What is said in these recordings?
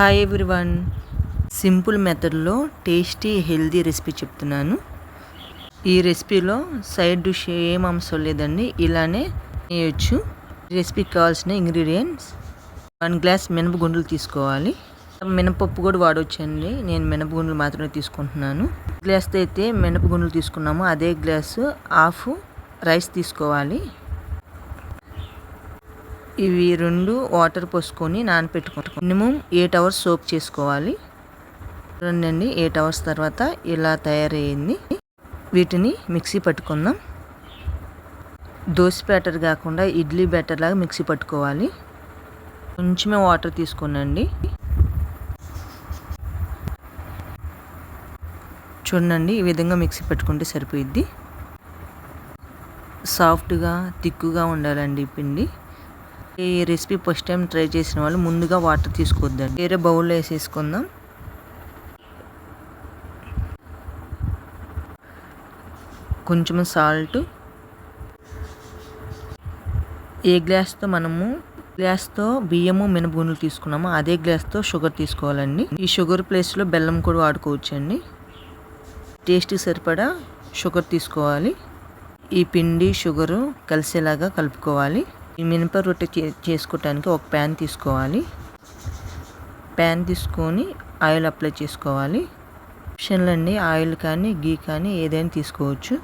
Hi everyone simple మెథడ్లో tasty healthy recipe చెప్తున్నాను. ఈ రెసిపీలో సైడ్ డిష్ ఏం అంశం లేదండి. ఇలానే వేయచ్చు. రెసిపీకి కావాల్సిన ఇంగ్రీడియంట్స్ వన్ గ్లాస్ మినపగుండ్లు తీసుకోవాలి. మినపప్పు కూడా వాడవచ్చండి నేను మినపగుండ్లు మాత్రమే తీసుకుంటున్నాను. గ్లాస్తో అయితే మినపగుండ్లు తీసుకున్నాము. అదే గ్లాసు హాఫ్ రైస్ తీసుకోవాలి. ఇవి రెండు వాటర్ పోసుకొని నానపెట్టుకుంటాం. మినిమం ఎయిట్ అవర్స్ సోప్ చేసుకోవాలి. రెండండి ఎయిట్ అవర్స్ తర్వాత ఇలా తయారయ్యింది. వీటిని మిక్సీ పట్టుకుందాం. దోశ బ్యాటర్ కాకుండా ఇడ్లీ బ్యాటర్ లాగా మిక్సీ పట్టుకోవాలి. కొంచెమే వాటర్ తీసుకోనండి. చూడండి ఈ విధంగా మిక్సీ పెట్టుకుంటే సరిపోయిద్ది. సాఫ్ట్గా తిక్కుగా ఉండాలండి పిండి. ఈ రెసిపీ ఫస్ట్ టైం ట్రై చేసిన వాళ్ళు ముందుగా వాటర్ తీసుకోవద్దండి. వేరే బౌల్లో వేసేసుకుందాం. కొంచెం సాల్ట్ ఏ గ్లాస్తో మనము గ్లాస్తో బియ్యము మినపగుండ్లు తీసుకున్నాము అదే గ్లాస్తో షుగర్ తీసుకోవాలండి. ఈ షుగర్ ప్లేస్లో బెల్లం కూడా వాడుకోవచ్చండి. టేస్ట్ సరిపడా షుగర్ తీసుకోవాలి. ఈ పిండి షుగరు కలిసేలాగా కలుపుకోవాలి. ఈ మినప రొట్టె చేసుకోవటానికి ఒక ప్యాన్ తీసుకోవాలి. ప్యాన్ తీసుకొని ఆయిల్ అప్లై చేసుకోవాలి. ఆప్షన్లు అండి ఆయిల్ కానీ గీ కానీ ఏదైనా తీసుకోవచ్చు.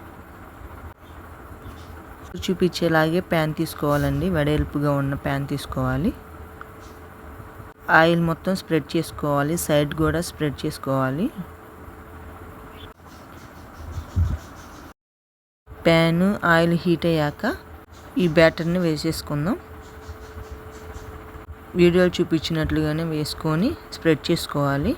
చూపించేలాగే ప్యాన్ తీసుకోవాలండి. వెడల్పుగా ఉన్న ప్యాన్ తీసుకోవాలి. ఆయిల్ మొత్తం స్ప్రెడ్ చేసుకోవాలి. సైడ్ కూడా స్ప్రెడ్ చేసుకోవాలి. ప్యాన్ ఆయిల్ హీట్ అయ్యాక ఈ బ్యాటర్ని వేసేసుకుందాం. వీడియోలు చూపించినట్లుగానే వేసుకొని స్ప్రెడ్ చేసుకోవాలి.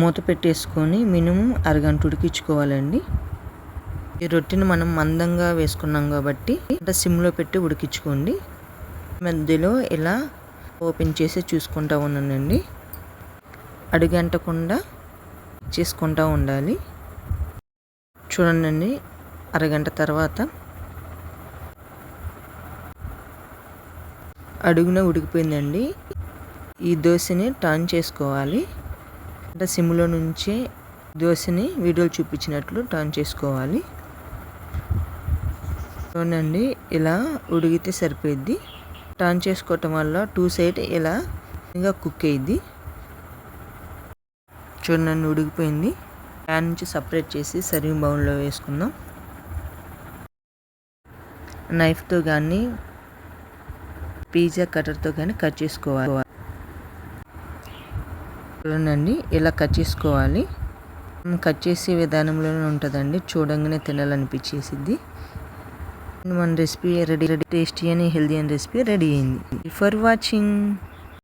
మూత పెట్టేసుకొని మినిమం అరగంట ఉడికించుకోవాలండి. ఈ రొట్టెని మనం మందంగా వేసుకున్నాం కాబట్టి అంటే సిమ్లో పెట్టి ఉడికించుకోండి. మధ్యలో ఇలా ఓపెన్ చేసి చూసుకుంటా ఉన్నానండి. అడుగంటకుండా చేసుకుంటూ ఉండాలి. చూడండి అరగంట తర్వాత అడుగున ఉడికిపోయిందండి. ఈ దోశని టర్న్ చేసుకోవాలి. అంటే సిమ్లో నుంచి దోశని వీడియోలు చూపించినట్లు టర్న్ చేసుకోవాలి. చూడండి ఇలా ఉడిగితే సరిపోయిద్ది. టర్న్ చేసుకోవటం వల్ల టూ సైడ్ ఇలా ఇంకా కుక్ అయ్యిద్ది. చూడండి ఉడికిపోయింది. ప్యాన్ నుంచి సపరేట్ చేసి సర్వింగ్ బౌల్లో వేసుకుందాం. నైఫ్తో కానీ పిజ్జా కటర్తో కానీ కట్ చేసుకోవాలి. చూడండి ఇలా కట్ చేసుకోవాలి. కట్ చేసే విధానంలోనే ఉంటుందండి. చూడంగానే తినాలనిపించేసిద్ది. మన రెసిపీ రెడీ రెడీ టేస్టీ అని హెల్దీ అని రెసిపీ రెడీ అయింది. For watching